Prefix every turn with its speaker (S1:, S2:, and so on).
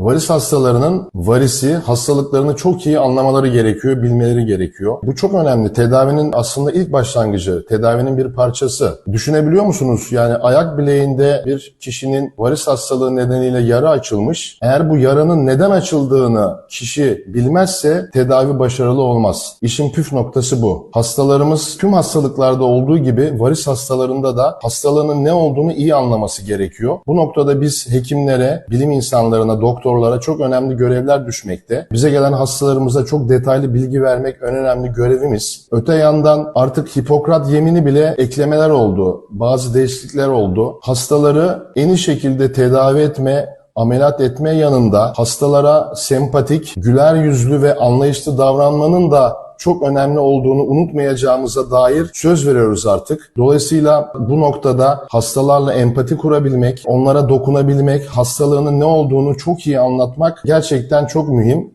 S1: Varis hastalarının varisi, hastalıklarını çok iyi anlamaları gerekiyor, bilmeleri gerekiyor. Bu çok önemli. Tedavinin aslında ilk başlangıcı, tedavinin bir parçası. Düşünebiliyor musunuz? Yani ayak bileğinde bir kişinin varis hastalığı nedeniyle yara açılmış. Eğer bu yaranın neden açıldığını kişi bilmezse tedavi başarılı olmaz. İşin püf noktası bu. Hastalarımız tüm hastalıklarda olduğu gibi varis hastalarında da hastalığının ne olduğunu iyi anlaması gerekiyor. Bu noktada biz hekimlere, bilim insanlarına, doktorlara çok önemli görevler düşmekte. Bize gelen hastalarımıza çok detaylı bilgi vermek en önemli görevimiz. Öte yandan artık Hipokrat yemini bile eklemeler oldu. Bazı değişiklikler oldu. Hastaları en iyi şekilde tedavi etme, ameliyat etme yanında hastalara sempatik, güler yüzlü ve anlayışlı davranmanın da çok önemli olduğunu unutmayacağımıza dair söz veriyoruz artık. Dolayısıyla bu noktada hastalarla empati kurabilmek, onlara dokunabilmek, hastalığının ne olduğunu çok iyi anlatmak gerçekten çok mühim.